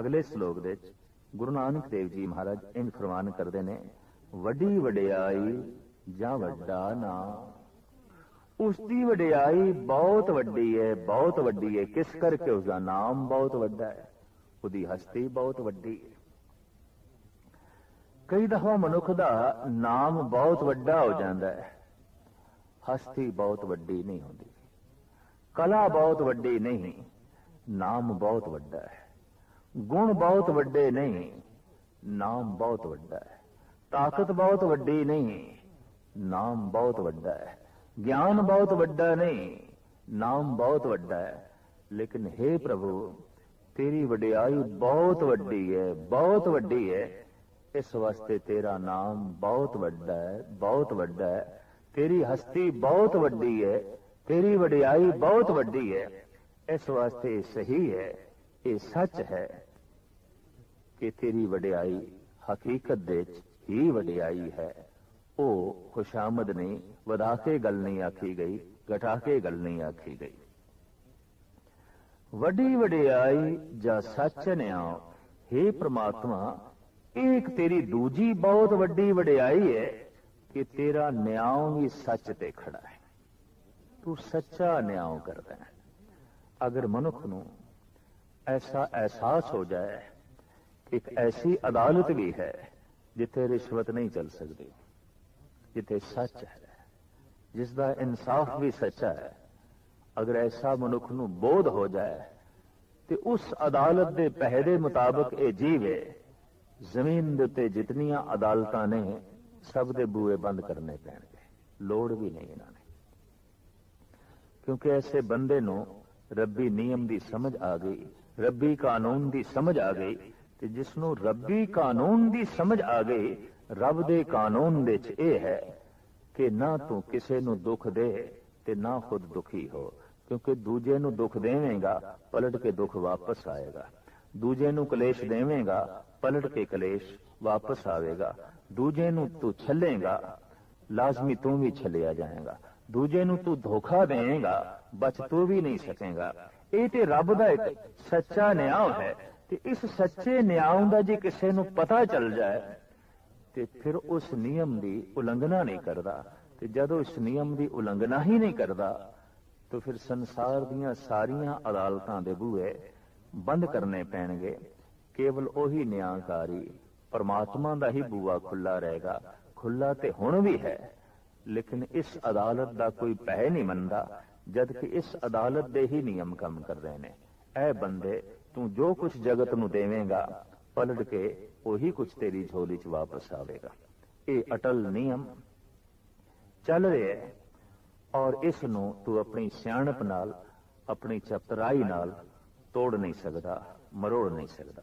ਅਗਲੇ ਸ਼ਲੋਕ ਦੇ ਵਿੱਚ ਗੁਰੂ ਨਾਨਕ ਦੇਵ ਜੀ ਮਹਾਰਾਜ ਇਨ ਫਰਮਾਨ ਕਰਦੇ ਨੇ, ਵੱਡੀ ਵਡਿਆਈ ਜਾਂ ਵੱਡਾ ਨਾਮ ਉਸ ਦੀ ਵਡਿਆਈ ਬਹੁਤ ਵੱਡੀ ਹੈ ਬਹੁਤ ਵੱਡੀ ਹੈ ਕਿਸ ਕਰਕੇ ਉਸ ਦਾ ਨਾਮ ਬਹੁਤ ਵੱਡਾ ਹੈ ਉਹਦੀ ਹਸਤੀ ਬਹੁਤ ਵੱਡੀ ਹੈ ਕਈ ਦਫਾ ਮਨੁੱਖ ਦਾ ਨਾਮ ਬਹੁਤ ਵੱਡਾ ਹੋ ਜਾਂਦਾ ਹੈ ਹਸਤੀ ਬਹੁਤ ਵੱਡੀ ਨਹੀਂ ਹੁੰਦੀ। ਕਲਾ ਬਹੁਤ ਵੱਡੀ ਨਹੀਂ। ਨਾਮ ਬਹੁਤ ਵੱਡਾ ਹੈ ਗੁਣ ਬਹੁਤ ਵੱਡੇ ਨਹੀਂ, ਨਾਮ ਬਹੁਤ ਵੱਡਾ ਹੈ। ਤਾਕਤ ਬਹੁਤ ਵੱਡੀ ਨਹੀਂ, ਨਾਮ ਬਹੁਤ ਵੱਡਾ ਹੈ। ਗਿਆਨ ਬਹੁਤ ਵੱਡਾ ਨਹੀਂ, ਨਾਮ ਬਹੁਤ ਵੱਡਾ ਹੈ। ਲੇਕਿਨ हे ਪ੍ਰਭੂ, ਤੇਰੀ ਵਡਿਆਈ ਬਹੁਤ ਵੱਡੀ ਹੈ, ਬਹੁਤ ਵੱਡੀ ਹੈ। ਇਸ ਵਾਸਤੇ ਤੇਰਾ ਨਾਮ ਬਹੁਤ ਵੱਡਾ ਹੈ, ਬਹੁਤ ਵੱਡਾ ਹੈ। ਤੇਰੀ ਹਸਤੀ ਬਹੁਤ ਵੱਡੀ ਹੈ, ਤੇਰੀ ਵਡਿਆਈ ਬਹੁਤ ਵੱਡੀ ਹੈ। ਇਸ ਵਾਸਤੇ ਸਹੀ ਹੈ, ਇਹ ਸੱਚ ਹੈ। ਕਿ ਤੇਰੀ ਵਡਿਆਈ ਹਕੀਕਤ ਦੇ ਵਿੱਚ ਹੀ ਵਡਿਆਈ ਹੈ। ਉਹ ਖੁਸ਼ਾਮਦ ਨਹੀਂ ਵਧਾ ਕੇ ਗੱਲ ਨਹੀਂ ਆਖੀ ਗਈ ਘਟਾ ਕੇ ਗੱਲ ਨਹੀਂ ਆਖੀ ਗਈ। ਵੱਡੀ ਵਡਿਆਈ ਜਾਂ ਸੱਚ ਨਿਆਂ हे ਪ੍ਰਮਾਤਮਾ ਇਹ ਇੱਕ ਤੇਰੀ ਦੂਜੀ ਬਹੁਤ ਵੱਡੀ ਵਡਿਆਈ ਹੈ ਕਿ ਤੇਰਾ ਨਿਆਂ ਵੀ ਸੱਚ ਤੇ ਖੜਾ ਹੈ। ਤੂੰ ਸੱਚਾ ਨਿਆਂ ਕਰਦਾ ਹੈ। ਅਗਰ ਮਨੁੱਖ ਨੂੰ ਐਸਾ ਅਹਿਸਾਸ ਹੋ ਜਾਏ ਇੱਕ ਐਸੀ ਅਦਾਲਤ ਵੀ ਹੈ ਜਿੱਥੇ ਰਿਸ਼ਵਤ ਨਹੀਂ ਚੱਲ ਸਕਦੀ, ਜਿੱਥੇ ਸੱਚ ਹੈ ਜਿਸ ਦਾ ਇਨਸਾਫ ਵੀ ਸੱਚਾ ਹੈ। ਅਗਰ ਐਸਾ ਮਨੁੱਖ ਨੂੰ ਬੋਧ ਹੋ ਜਾਏ, ਤੇ ਉਸ ਅਦਾਲਤ ਦੇ ਪਹਿਰੇ ਮੁਤਾਬਕ ਇਹ ਜੀਵੇ, ਜ਼ਮੀਨ ਦੇ ਉੱਤੇ ਜਿਤਨੀਆਂ ਅਦਾਲਤਾਂ ਨੇ, ਸਭ ਦੇ ਬੂਏ ਬੰਦ ਕਰਨੇ ਪੈਣਗੇ, ਲੋੜ ਵੀ ਨਹੀਂ ਇਹਨਾਂ ਨੇ ਕਿਉਂਕਿ ਐਸੇ ਬੰਦੇ ਨੂੰ ਰੱਬੀ ਨਿਯਮ ਦੀ ਸਮਝ ਆ ਗਈ, ਰੱਬੀ ਕਾਨੂੰਨ ਦੀ ਸਮਝ ਆ ਗਈ ਤੇ ਜਿਸ ਨੂੰ ਰੱਬੀ ਕਾਨੂੰਨ ਦੀ ਸਮਝ ਆ ਗਈ, ਰੱਬ ਦੇ ਕਾਨੂੰਨ ਵਿੱਚ ਇਹ ਹੈ ਕਿ ਨਾ ਤੂੰ ਕਿਸੇ ਨੂੰ ਦੁੱਖ ਦੇ ਤੇ ਨਾ ਖੁਦ ਦੁਖੀ ਹੋ, ਕਿਉਂਕਿ ਦੂਜੇ ਨੂੰ ਦੁੱਖ ਦੇਵੇਂਗਾ, ਪਲਟ ਕੇ ਦੁੱਖ ਵਾਪਸ ਆਏਗਾ। ਦੂਜੇ ਨੂੰ ਕਲੇਸ਼ ਦੇਵੇਂਗਾ, ਪਲਟ ਕੇ ਕਲੇਸ਼ ਵਾਪਸ ਆਵੇਗਾ। ਦੂਜੇ ਨੂੰ ਤੂੰ ਛੱਲੇਗਾ, ਲਾਜ਼ਮੀ ਤੂੰ ਵੀ ਛੱਲਿਆ ਜਾਏਗਾ। ਦੂਜੇ ਨੂੰ ਤੂੰ ਧੋਖਾ ਦੇਵੇਂਗਾ ਬਚ ਤੂੰ ਵੀ ਨਹੀਂ ਸਕੇਗਾ। ਇਹ ਤੇ ਰੱਬ ਦਾ ਇੱਕ ਸੱਚਾ ਨਿਆਂ ਹੈ। ਤੇ ਇਸ ਸੱਚੇ ਨਿਆਂ ਦਾ ਜੇ ਕਿਸੇ ਨੂੰ ਪਤਾ ਚੱਲ ਜਾਏ, ਤੇ ਫਿਰ ਉਸ ਨਿਯਮ ਦੀ ਉਲੰਘਣਾ ਨਹੀਂ ਕਰਦਾ। ਤੇ ਜਦੋਂ ਇਸ ਨਿਯਮ ਦੀ ਉਲੰਘਣਾ ਹੀ ਨਹੀਂ ਕਰਦਾ, ਤਾਂ ਫਿਰ ਸੰਸਾਰ ਦੀਆਂ ਸਾਰੀਆਂ ਅਦਾਲਤਾਂ ਦੇ ਬੂਹੇ ਬੰਦ ਕਰਨੇ ਪੈਣਗੇ। ਕੇਵਲ ਉਹੀ ਨਿਆਂਕਾਰੀ ਪਰਮਾਤਮਾ ਦਾ ਹੀ ਬੂਆ ਖੁੱਲਾ ਰਹੇਗਾ। ਖੁੱਲਾ ਤੇ ਹੁਣ ਵੀ ਹੈ, ਲੇਕਿਨ ਇਸ ਅਦਾਲਤ ਦਾ ਕੋਈ ਪਹਿ ਨਹੀਂ ਮੰਨਦਾ, ਜਦ ਕਿ ਇਸ ਅਦਾਲਤ ਦੇ ਹੀ ਨਿਯਮ ਕੰਮ ਕਰ ਰਹੇ ਨੇ। ਇਹ ਬੰਦੇ ਤੂੰ ਜੋ ਕੁਝ ਜਗਤ ਨੂੰ ਦੇਵੇਂਗਾ, ਪਲਟ ਕੇ ਉਹੀ ਕੁਝ ਤੇਰੀ ਝੋਲੀ 'ਚ ਵਾਪਸ ਆਵੇਗਾ। ਇਹ ਅਟਲ ਨਿਯਮ ਚੱਲ ਰਿਹਾ ਹੈ ਔਰ ਇਸ ਨੂੰ ਤੂੰ ਆਪਣੀ ਸਿਆਣਪ ਨਾਲ, ਆਪਣੀ ਚਤਰਾਈ ਨਾਲ ਤੋੜ ਨਹੀਂ ਸਕਦਾ, ਮਰੋੜ ਨਹੀਂ ਸਕਦਾ।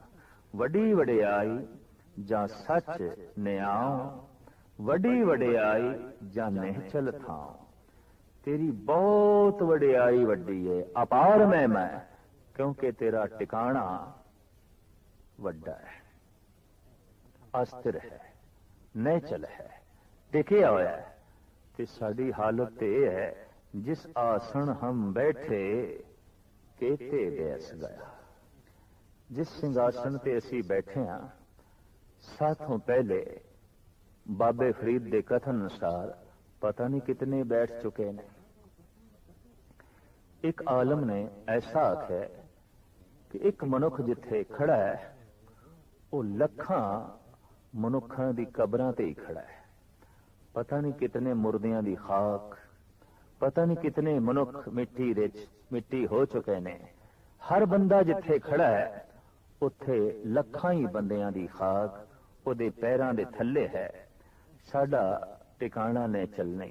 ਵੱਡੀ ਵਡਿਆਈ ਜਾਂ ਸੱਚ ਨਿਆਂ, ਵੱਡੀ ਵਡਿਆਈ ਜਾਂ ਨਹਿਚਲ ਥਾਂ। ਤੇਰੀ ਬਹੁਤ ਵਡਿਆਈ ਵੱਡੀ ਹੈ ਅਪਾਰ ਮੈਂ ਮੈਂ। ਕਿਉਂਕਿ ਤੇਰਾ ਟਿਕਾਣਾ ਵੱਡਾ ਹੈ ਅਸਥਿਰ ਹੈ ਨੈਚਲ ਹੈ ਟਿਕਿਆ ਹੋਇਆ ਹੈ ਤੇ ਸਾਡੀ ਹਾਲਤ ਤੇ ਇਹ ਹੈ ਜਿਸ ਆਸਣ ਹਮ ਬੈਠੇ ਕੇਤੇ ਬੈਸ ਗਿਆ ਜਿਸ ਸਿੰਘਾਸਣ ਤੇ ਅਸੀਂ ਬੈਠੇ ਹਾਂ ਸਾਥੋਂ ਪਹਿਲੇ ਬਾਬੇ ਫਰੀਦ ਦੇ ਕਥਨ ਅਨੁਸਾਰ ਪਤਾ ਨਹੀਂ ਕਿਤਨੇ ਬੈਠ ਚੁੱਕੇ ਨੇ ਇੱਕ ਆਲਮ ਨੇ ਐਸਾ ਆਖਿਆ ਕਿ ਇੱਕ ਮਨੁੱਖ ਜਿੱਥੇ ਖੜਾ ਹੈ, ਉਹ ਲੱਖਾਂ ਮਨੁੱਖਾਂ ਦੀ ਕਬਰਾਂ ਤੇ ਹੀ ਖੜਾ ਹੈ। ਪਤਾ ਨਹੀਂ ਕਿਤਨੇ ਮੁਰਦਿਆਂ ਦੀ ਖਾਕ, ਪਤਾ ਨਹੀਂ ਕਿਤਨੇ ਮਨੁੱਖ ਮਿੱਟੀ ਵਿੱਚ ਮਿੱਟੀ ਹੋ ਚੁੱਕੇ ਨੇ। ਹਰ ਬੰਦਾ ਜਿੱਥੇ ਖੜਾ ਹੈ, ਉੱਥੇ ਲੱਖਾਂ ਹੀ ਬੰਦਿਆਂ ਦੀ ਖਾਕ, ਉਹਦੇ ਪੈਰਾਂ ਦੇ ਥੱਲੇ ਹੈ। ਸਾਡਾ ਟਿਕਾਣਾ ਨੇ ਚੱਲ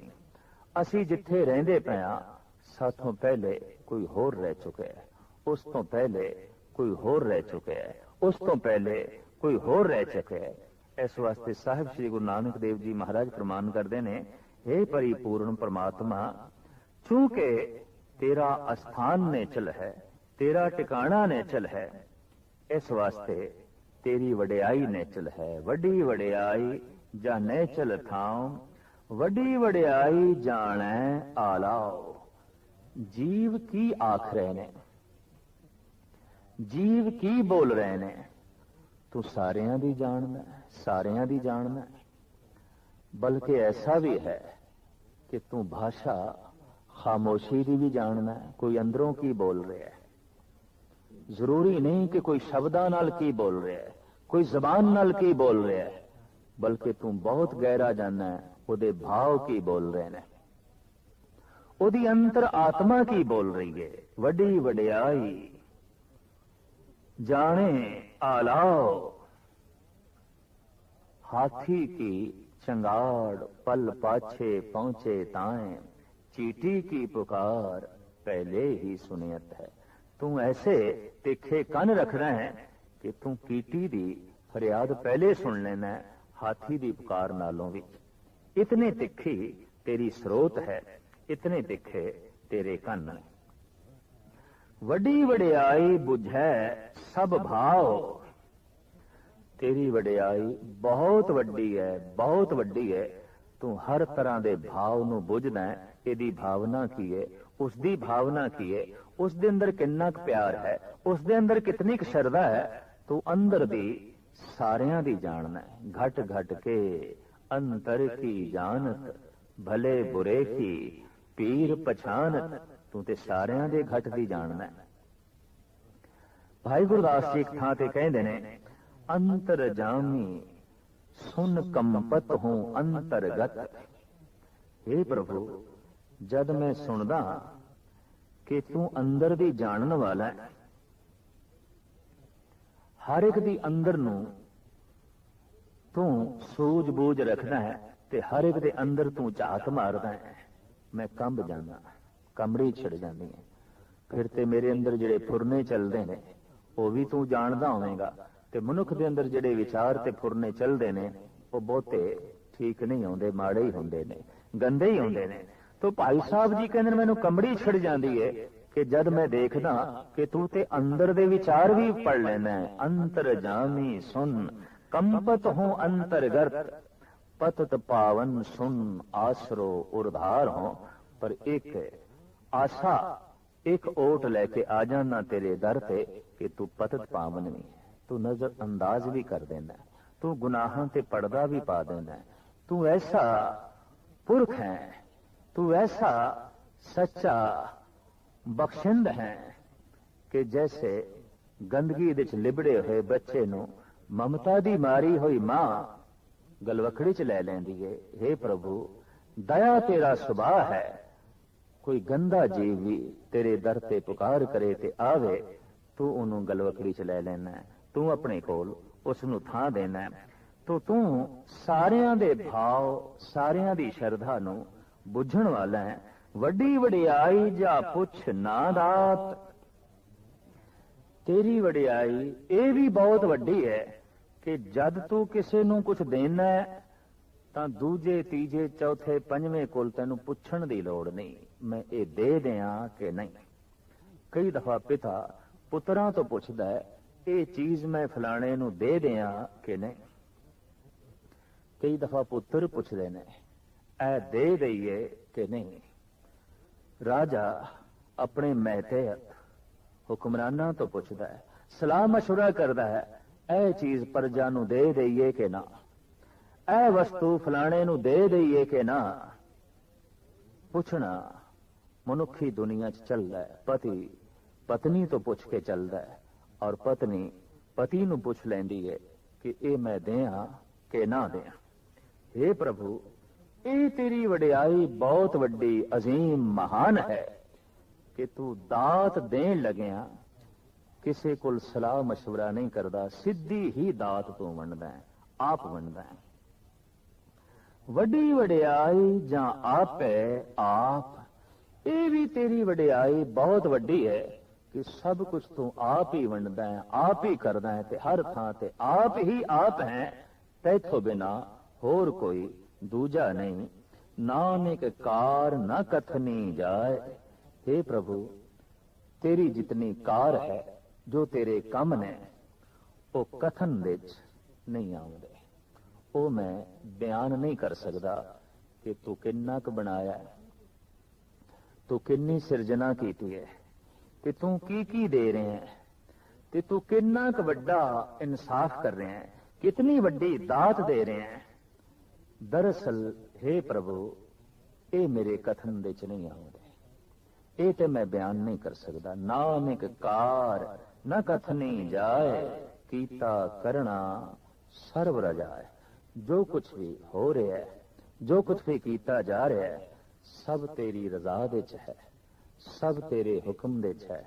ਅਸੀਂ ਜਿੱਥੇ ਰਹਿੰਦੇ ਪਿਆ ਸਾਥੋਂ ਪਹਿਲੇ ਕੋਈ ਹੋਰ ਰਹਿ ਚੁੱਕਿਆ ਹੈ। ਉਸ ਤੋਂ ਪਹਿਲੇ ਕੋਈ ਹੋਰ ਰਹਿ ਚੁੱਕਿਆ ਹੈ ਉਸ ਤੋਂ ਪਹਿਲੇ ਕੋਈ ਹੋਰ ਰਹਿ ਚੁੱਕਿਆ ਹੈ ਇਸ ਵਾਸਤੇ ਸਾਹਿਬ ਸ੍ਰੀ ਗੁਰੂ ਨਾਨਕ ਦੇਵ ਜੀ ਮਹਾਰਾਜ ਪ੍ਰਮਾਨ ਕਰਦੇ ਨੇ हे ਪਰਿਪੂਰਨ ਪਰਮਾਤਮਾ ਚੂੰਕਿ ਤੇਰਾ ਅਸਥਾਨ ਨੇ ਚਲ ਹੈ ਤੇਰਾ ਟਿਕਾਣਾ ਨੇ ਚਲ ਹੈ ਇਸ ਵਾਸਤੇ ਤੇਰੀ ਵਡਿਆਈ ਨੇ ਚਲ ਹੈ ਵੱਡੀ ਵਡਿਆਈ ਜਾਂ ਨੇ ਚਲ ਥਾਂ ਵੱਡੀ ਵਡਿਆਈ ਜਾਣੈ ਆਲਾਓ ਜੀਵ ਕੀ ਆਖ ਰਹੇ ਨੇ ਜੀਵ ਕੀ ਬੋਲ ਰਹੇ ਨੇ? ਤੂੰ ਸਾਰਿਆਂ ਦੀ ਜਾਣਦਾ ਸਾਰਿਆਂ ਦੀ ਜਾਣਦਾ ਬਲਕਿ ਐਸਾ ਵੀ ਹੈ ਕਿ ਤੂੰ ਭਾਸ਼ਾ ਖਾਮੋਸ਼ੀ ਦੀ ਵੀ ਜਾਣਦਾ ਕੋਈ ਅੰਦਰੋਂ ਕੀ ਬੋਲ ਰਿਹਾ ਹੈ? ਜ਼ਰੂਰੀ ਨਹੀਂ ਕਿ ਕੋਈ ਸ਼ਬਦਾਂ ਨਾਲ ਕੀ ਬੋਲ ਰਿਹਾ ਹੈ, ਕੋਈ ਜ਼ਬਾਨ ਨਾਲ ਕੀ ਬੋਲ ਰਿਹਾ ਹੈ, ਬਲਕਿ ਤੂੰ ਬਹੁਤ ਗਹਿਰਾ ਜਾਣਦਾ ਹੈ ਉਹਦੇ ਭਾਵ ਕੀ ਬੋਲ ਰਹੇ ਨੇ। ਉਹਦੀ ਅੰਤਰ ਆਤਮਾ ਕੀ ਬੋਲ ਰਹੀ ਹੈ? ਵੱਡੀ ਵਡਿਆਈ ਜਾਣੇ ਆਲਾਓ हाथी की चंगाड़ पल पाछे पहुंचे ताए चीटी की पुकार पहले ही सुनियत है तू ऐसे तिखे कन रखना है कि तू कीटी दी फरियाद पहले सुन लेना है हाथी दी पुकार नालों भी इतने तिखी तेरी स्रोत है इतने तिखे तेरे ਵੱਡੀ ਵਡਿਆਈ 부ਝੈ ਸਭ ਭਾਉ। ਤੇਰੀ ਵਡਿਆਈ ਬਹੁਤ ਵੱਡੀ ਹੈ ਬਹੁਤ ਵੱਡੀ ਹੈ ਤੂੰ ਹਰ ਤਰ੍ਹਾਂ ਦੇ ਭਾਵ ਨੂੰ 부ਝਣਾ ਇਹਦੀ ਭਾਵਨਾ ਕੀ ਹੈ ਉਸ ਦੀ ਭਾਵਨਾ ਕੀ ਹੈ ਉਸ ਦੇ ਅੰਦਰ ਕਿੰਨਾ ਕੁ ਪਿਆਰ ਹੈ? ਉਸ ਦੇ ਅੰਦਰ ਕਿੰਨੀ ਕੁ ਸ਼ਰਧਾ ਹੈ? ਤੂੰ ਅੰਦਰ ਦੀ ਸਾਰਿਆਂ ਦੀ ਜਾਣਨਾ ਘਟ ਘਟ ਕੇ ਅੰਤਰ ਕੀ ਜਾਣਤ? ਭਲੇ ਬੁਰੇ ਕੀ? ਪੀਰ ਪਛਾਨਤ? ਤੂੰ ਤੇ ਸਾਰਿਆਂ ਦੇ ਘਟ ਦੀ ਜਾਣਦਾ ਭਾਈ ਗੁਰਦਾਸ ਜੀ ਇੱਕ ਥਾਂ ਤੇ ਕਹਿੰਦੇ ਨੇ ਅੰਤਰ ਜਾਮੀ ਸੁਨ ਕੰਪਤ ਹੂੰ ਅੰਤਰਗਤ। हे ਪ੍ਰਭੂ, ਜਦ ਮੈਂ ਸੁਣਦਾ ਕਿ ਤੂੰ ਅੰਦਰ ਦੀ ਜਾਣਨ ਵਾਲਾ ਹੈ, ਹਰ ਇੱਕ ਦੀ ਅੰਦਰ ਨੂੰ ਤੂੰ ਸੂਝ-ਬੂਝ ਰੱਖਦਾ ਹੈ ਤੇ ਹਰ ਇੱਕ ਦੇ ਅੰਦਰ ਤੂੰ ਝਾਤ ਮਾਰਦਾ ਹੈ। ਮੈਂ ਕੰਬ ਜਾਂਦਾ ਕਮੜੀ ਛਿੜ ਜਾਂਦੀ ਹੈ। ਫਿਰ ਤੇ ਮੇਰੇ ਅੰਦਰ ਜਿਹੜੇ ਫੁਰਨੇ ਚੱਲਦੇ ਨੇ, ਉਹ ਵੀ ਤੂੰ ਜਾਣਦਾ ਹੋਵੇਂਗਾ। ਤੇ ਮਨੁੱਖ ਦੇ ਅੰਦਰ ਜਿਹੜੇ ਵਿਚਾਰ ਤੇ ਫੁਰਨੇ ਚੱਲਦੇ ਨੇ, ਉਹ ਬਹੁਤੇ ਠੀਕ ਨਹੀਂ ਆਉਂਦੇ, ਮਾੜੇ ਹੀ ਹੁੰਦੇ ਨੇ, ਗੰਦੇ ਹੀ ਹੁੰਦੇ ਨੇ। ਤੋ ਭਾਈ ਸਾਹਿਬ ਜੀ ਕਹਿੰਦੇ ਮੈਨੂੰ ਕੰਬੜੀ ਛਿੜ ਜਾਂਦੀ ਹੈ ਕਿ ਜਦ ਮੈਂ ਦੇਖਦਾ ਕਿ ਤੂੰ ਤੇ ਅੰਦਰ ਦੇ ਵਿਚਾਰ ਵੀ ਪੜ ਲੈਣਾ ਅੰਤਰ ਜਾਮੀ ਸੁਨ, ਕੰਪਤ ਹੂੰ ਅੰਤਰਗਤ ਪਤਤ ਪਾਵਨ ਸੁਨ, ਆਸਰੋ ਉਰਧਾਰ ਹੋ, ਪਰ ਇੱਕ ਆਸਾ, ਇੱਕ ਓਟ ਲੈ ਕੇ ਆ ਜਾਣਾ ਤੇਰੇ ਦਰ ਤੇ ਕਿ ਤੂੰ ਪਤਤ ਪਾਵਨ ਨਹੀਂ ਤੂੰ ਨਜ਼ਰ ਅੰਦਾਜ਼ ਵੀ ਕਰ ਦੇਣਾ। ਤੂੰ ਗੁਨਾਹਾਂ ਤੇ ਪਰਦਾ ਵੀ ਪਾ ਦੇਣਾ। ਤੂੰ ਐਸਾ ਪੁਰਖ ਹੈ। ਤੂੰ ਐਸਾ ਸੱਚਾ ਬਖਸ਼ਿੰਦ ਹੈ ਕਿ ਜੈਸੇ ਗੰਦਗੀ ਵਿੱਚ ਲਿਬੜੇ ਹੋਏ ਬੱਚੇ ਨੂੰ ਮਮਤਾ ਦੀ ਮਾਰੀ ਹੋਈ ਮਾਂ ਗਲਵਕੜੀ ਚ ਲੈ ਲੈਂਦੀ ਏ। हे ਪ੍ਰਭੂ, ਦਇਆ ਤੇਰਾ ਸੁਭਾਅ ਹੈ। ਕੋਈ ਗੰਦਾ ਜੀਵ ਵੀ ਤੇਰੇ ਦਰ ਤੇ ਪੁਕਾਰ ਕਰੇ ਤੇ ਆਵੇ, ਤੂੰ ਉਹਨੂੰ ਗਲਵਕੜੀ ਚ ਲੈ ਲੈਣਾ, ਤੂੰ ਆਪਣੇ ਕੋਲ ਉਸ ਨੂੰ ਥਾਂ ਦੇਣਾ। ਤੋ ਤੂੰ ਸਾਰਿਆਂ ਦੇ ਭਾਵ, ਸਾਰਿਆਂ ਦੀ ਸ਼ਰਧਾ ਨੂੰ ਬੁੱਝਣ ਵਾਲਾ ਹੈ। ਵੱਡੀ ਵਡਿਆਈ ਜਾਂ ਪੁੱਛ ਨਾ ਦਾਤ ਤੇਰੀ ਵਡਿਆਈ ਇਹ ਵੀ ਬਹੁਤ ਵੱਡੀ ਹੈ ਕਿ ਜਦ ਤੂੰ ਕਿਸੇ ਨੂੰ ਕੁਝ ਦੇਣਾ ਤਾਂ ਦੂਜੇ, ਤੀਜੇ, ਚੌਥੇ, ਪੰਜਵੇਂ ਕੋਲ ਤੈਨੂੰ ਪੁੱਛਣ ਦੀ ਲੋੜ ਨਹੀਂ। ਮੈਂ ਇਹ ਦੇ ਦਿਆਂ ਕਿ ਨਹੀਂ ਕਈ ਦਫਾ ਪਿਤਾ ਪੁੱਤਰਾਂ ਤੋਂ ਪੁੱਛਦਾ ਹੈ ਇਹ ਚੀਜ਼ ਮੈਂ ਫਲਾਣੇ ਨੂੰ ਦੇ ਦਿਆਂ ਕਿ ਨਹੀਂ ਕਈ ਦਫਾ ਪੁੱਤਰ ਪੁੱਛਦੇ ਨੇ ਐ ਦੇ ਦਈਏ ਕਿ ਨਹੀਂ ਰਾਜਾ ਆਪਣੇ ਮਹਿਤੇਤ ਹੁਕਮਰਾਨਾਂ ਤੋਂ ਪੁੱਛਦਾ ਹੈ ਸਲਾਹ مشورہ ਕਰਦਾ ਹੈ ਇਹ ਚੀਜ਼ ਪਰਜਾ ਨੂੰ ਦੇ ਦਈਏ ਕਿ ਨਾ ਇਹ ਵਸਤੂ ਫਲਾਣੇ ਨੂੰ ਦੇ ਦਈਏ ਕਿ ਨਾ ਪੁੱਛਣਾ ਮਨੁੱਖੀ ਦੁਨੀਆ 'ਚ ਚੱਲਦਾ ਹੈ ਪਤੀ ਪਤਨੀ ਤੋਂ ਪੁੱਛ ਕੇ ਚੱਲਦਾ ਹੈ ਔਰ ਪਤਨੀ ਪਤੀ ਨੂੰ ਪੁੱਛ ਲੈਂਦੀ ਹੈ ਕਿ ਇਹ ਮੈਂ ਦਿਆਂ ਕਿ ਨਾ ਦਿਆਂ हे ਪ੍ਰਭੂ ਇਹ ਤੇਰੀ ਵਡਿਆਈ ਬਹੁਤ ਵੱਡੀ عظیم ਮਹਾਨ ਹੈ ਕਿ ਤੂੰ ਦਾਤ ਦੇਣ ਲੱਗਿਆ ਕਿਸੇ ਕੋਲ ਸਲਾਹ مشورہ ਨਹੀਂ ਕਰਦਾ ਸਿੱਧੀ ਹੀ ਦਾਤ ਤੂੰ ਵੰਡਦਾ ਹੈ ਆਪ ਵੰਡਦਾ ਹੈ ਵੱਡੀ ਵਡਿਆਈ ਜਾਂ ਆਪੇ ਆਪ ਇਹ ਵੀ ਤੇਰੀ ਵਡਿਆਈ ਬਹੁਤ ਵੱਡੀ ਹੈ ਕਿ ਸਭ ਕੁਝ ਤੂੰ ਆਪ ਹੀ ਵੰਡਦਾ ਹੈ, ਆਪ ਹੀ ਕਰਦਾ ਹੈ ਤੇ ਹਰ ਥਾਂ ਤੇ ਆਪ ਹੀ ਆਪ ਹੈ। ਤੈਥੋਂ ਬਿਨਾ ਹੋਰ ਕੋਈ ਦੂਜਾ ਨਹੀਂ। ਨਾਨਕ ਕਾਰ ਨਾ ਕਥਨੀ ਜਾਏ। हे ਪ੍ਰਭੂ, ਤੇਰੀ ਜਿਤਨੀ ਕਾਰ ਹੈ, ਜੋ ਤੇਰੇ ਕੰਮ ਨੇ, ਉਹ ਕਥਨ ਵਿੱਚ ਨਹੀਂ ਆਉਂਦੇ। ਉਹ ਮੈਂ ਬਿਆਨ ਨਹੀਂ ਕਰ ਸਕਦਾ ਕਿ ਤੂੰ ਕਿੰਨਾ ਕੁ ਬਣਾਇਆ ਹੈ। ਤੂੰ ਕਿੰਨੀ ਸਿਰਜਣਾ ਕੀਤੀ ਹੈ ਤੇ ਤੂੰ ਕੀ ਕੀ ਦੇ ਰਿਹਾ ਹੈ? ਤੇ ਤੂੰ ਕਿੰਨਾ ਕੁ ਵੱਡਾ ਇਨਸਾਫ ਕਰ ਰਿਹਾ ਹੈ? ਕਿਤਨੀ ਵੱਡੀ ਦਾਤ ਦੇ ਰਿਹਾ ਹੈ? ਦਰਅਸਲ हे ਪ੍ਰਭੂ, ਇਹ ਮੇਰੇ ਕਥਨ ਦੇ ਚ ਨਹੀਂ ਆਉਂਦੇ। ਇਹ ਤੇ ਮੈਂ ਬਿਆਨ ਨਹੀਂ ਕਰ ਸਕਦਾ। ਨਾਨਕ ਕਾਰ, ਨ ਕਥਨੀ ਜਾਏ, ਕੀਤਾ ਕਰਣਾ ਸਰਬ ਰਜਾਏ ਜੋ ਕੁਝ ਵੀ ਹੋ ਰਿਹਾ ਹੈ, ਜੋ ਕੁਝ ਵੀ ਕੀਤਾ ਜਾ ਰਿਹਾ ਹੈ ਸਭ ਤੇਰੀ ਰਜ਼ਾ ਦੇ ਚ ਹੈ, ਸਭ ਤੇਰੇ ਹੁਕਮ ਦੇ ਚ ਹੈ,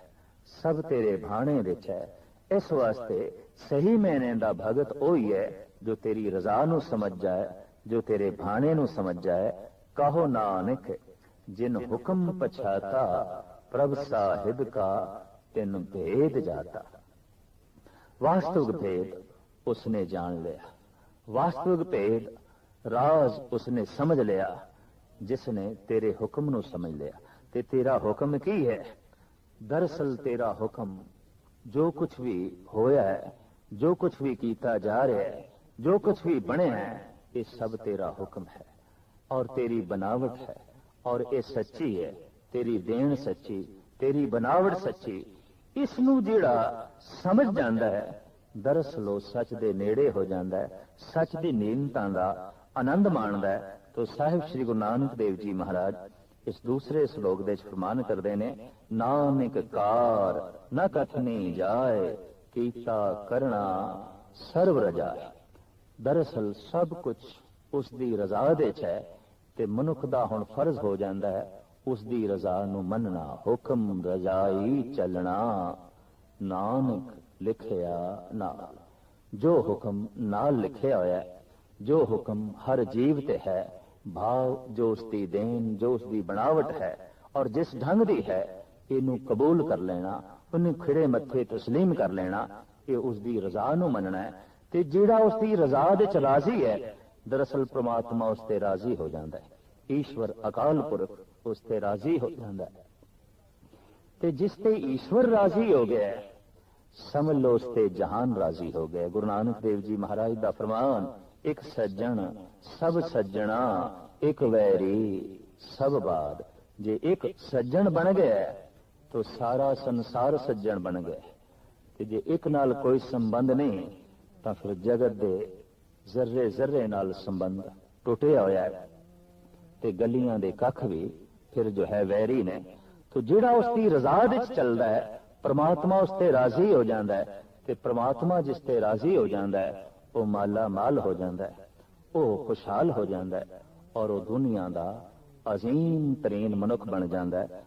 ਸਭ ਤੇਰੇ ਭਾਣੇ ਦੇ ਚ ਹੈ। ਇਸ ਵਾਸਤੇ ਸਹੀ ਮੈਨੇ ਦਾ ਭਗਤ ਉਹੀ ਹੈ ਜੋ ਤੇਰੀ ਰਜ਼ਾ ਨੂੰ ਸਮਝ ਜਾਏ ਜੋ ਤੇਰੇ ਭਾਣੇ ਨੂੰ ਸਮਝ ਜਾਏ ਕਹੋ ਨਾਨਕ, ਜਿਨ ਹੁਕਮ ਪਛਾਤਾ, ਪ੍ਰਭ ਸਾਹਿਬ ਕਾ ਤਿਨ ਭੇਦ ਜਾਤਾ। ਵਾਸਤਵਿਕ ਭੇਦ ਉਸਨੇ ਜਾਣ ਲਿਆ। ਵਾਸਤਵਿਕ ਭੇਦ ਰਾਜ਼ ਉਸਨੇ ਸਮਝ ਲਿਆ। ਜਿਸ ਨੇ ਤੇਰੇ ਹੁਕਮ ਨੂੰ ਸਮਝ ਲਿਆ ਤੇ ਤੇਰਾ ਹੁਕਮ ਕੀ ਹੈ ਦਰਸਲ ਤੇਰਾ ਹੁਕਮ ਜੋ ਕੁਝ ਵੀ ਹੋਇਆ ਹੈ ਜੋ ਕੁਝ ਵੀ ਕੀਤਾ ਜਾ ਰਿਹਾ ਹੈ ਜੋ ਕੁਝ ਵੀ ਬਣਿਆ ਹੈ ਇਹ ਸਭ ਤੇਰਾ ਹੁਕਮ ਹੈ ਔਰ ਤੇਰੀ ਬਨਾਵਟ ਹੈ ਔਰ ਇਹ ਸੱਚੀ ਹੈ ਤੇਰੀ ਦੇਣ ਸੱਚੀ ਤੇਰੀ ਬਨਾਵਟ ਸੱਚੀ ਇਸ ਨੂੰ ਜਿਹੜਾ ਸਮਝ ਜਾਂਦਾ ਹੈ ਦਰਅਸਲ ਉਹ ਸੱਚ ਦੇ ਨੇੜੇ ਹੋ ਜਾਂਦਾ ਹੈ ਸੱਚ ਦੀ ਨੀਮਤਾਂ ਦਾ ਆਨੰਦ ਮਾਣਦਾ ਹੈ ਤੋ ਸਾਹਿਬ ਸ੍ਰੀ ਗੁਰੂ ਨਾਨਕ ਦੇਵ ਜੀ ਮਹਾਰਾਜ, ਇਸ ਦੂਸਰੇ ਸ਼ਲੋਕ ਦੇ ਵਿੱਚ ਫਰਮਾਨ ਕਰਦੇ ਨੇ, ਨਾਨਕ ਕਾਰ ਨ ਕਥਨੀ ਜਾਏ, ਕੀਤਾ ਕਰਣਾ ਸਰਬ ਰਜਾਏ ਦਰਅਸਲ ਸਭ ਕੁਝ ਉਸ ਦੀ ਰਜ਼ਾ ਦੇ ਚ ਹੈ ਤੇ ਮਨੁੱਖ ਦਾ ਹੁਣ ਫਰਜ਼ ਹੋ ਜਾਂਦਾ ਹੈ, ਉਸ ਦੀ ਰਜ਼ਾ ਨੂੰ ਮੰਨਣਾ, ਹੁਕਮ ਰਜਾਈ ਚੱਲਣਾ, ਨਾਨਕ ਲਿਖਿਆ ਨਾਲ। ਜੋ ਹੁਕਮ ਨਾਲ ਲਿਖਿਆ ਹੋਇਆ ਜੋ ਹੁਕਮ ਹਰ ਜੀਵ ਤੇ ਹੈ ਭਾਵ ਜੋ ਉਸ ਦੀ ਦੇਣ ਜੋ ਉਸ ਦੀ ਬਣਾਵਟ ਹੈ ਔਰ ਜਿਸ ਢੰਗ ਦੀ ਹੈ ਇਹਨੂੰ ਕਬੂਲ ਕਰ ਲੈਣਾ ਉਹਨੂੰ ਖਿੜੇ ਮੱਥੇ تسلیم ਕਰ ਲੈਣਾ ਇਹ ਉਸ ਦੀ ਰਜ਼ਾ ਨੂੰ ਮੰਨਣਾ ਹੈ ਤੇ ਜਿਹੜਾ ਉਸ ਦੀ ਰਜ਼ਾ ਦੇ ਚ ਰਾਜ਼ੀ ਹੈ ਦਰਅਸਲ ਪ੍ਰਮਾਤਮਾ ਉਸ ਤੇ ਰਾਜ਼ੀ ਹੋ ਜਾਂਦਾ ਹੈ ਈਸ਼ਵਰ ਅਕਾਲ ਪੁਰਖ ਉਸ ਤੇ ਰਾਜ਼ੀ ਹੋ ਜਾਂਦਾ ਹੈ ਤੇ ਜਿਸ ਤੇ ਈਸ਼ਵਰ ਰਾਜ਼ੀ ਹੋ ਗਿਆ ਹੈ, ਸਮਝ ਲਓ ਉਸ ਤੇ ਜਹਾਨ ਰਾਜ਼ੀ ਹੋ ਗਿਆ ਗੁਰੂ ਨਾਨਕ ਦੇਵ ਜੀ ਮਹਾਰਾਜ ਦਾ ਫਰਮਾਨ ਇੱਕ ਸੱਜਣ, ਸਭ ਸੱਜਣਾ, ਇੱਕ ਵੈਰੀ, ਸਭ ਬਾਦ। ਜੇ ਇੱਕ ਸੱਜਣ ਬਣ ਗਿਆ ਤਾਂ ਸਾਰਾ ਸੰਸਾਰ ਸੱਜਣ ਬਣ ਗਿਆ ਤੇ ਜੇ ਇੱਕ ਨਾਲ ਕੋਈ ਸੰਬੰਧ ਨਹੀਂ, ਤਾਂ ਫਿਰ ਜਗਤ ਦੇ ਜ਼ਰਰੇ ਜ਼ਰਰੇ ਨਾਲ ਸੰਬੰਧ ਟੁੱਟਿਆ ਹੋਇਆ ਹੈ। ਤੇ ਗਲੀਆਂ ਦੇ ਕੱਖ ਵੀ ਫਿਰ ਜੋ ਹੈ ਵੈਰੀ ਨੇ। ਤੋ ਜਿਹੜਾ ਉਸ ਦੀ ਰਜ਼ਾ ਵਿੱਚ ਚੱਲਦਾ ਹੈ, ਪ੍ਰਮਾਤਮਾ ਉਸ ਤੇ ਰਾਜ਼ੀ ਹੋ ਜਾਂਦਾ ਹੈ। ਤੇ ਪਰਮਾਤਮਾ ਜਿਸ ਤੇ ਰਾਜ਼ੀ ਹੋ ਜਾਂਦਾ ਹੈ ਉਹ ਮਾਲਾ ਮਾਲ ਹੋ ਜਾਂਦਾ ਹੈ, ਉਹ ਖੁਸ਼ਹਾਲ ਹੋ ਜਾਂਦਾ ਹੈ ਔਰ ਉਹ ਦੁਨੀਆ ਦਾ ਅਜ਼ੀਮ ਤਰੀਨ ਮਨੁੱਖ ਬਣ ਜਾਂਦਾ ਹੈ।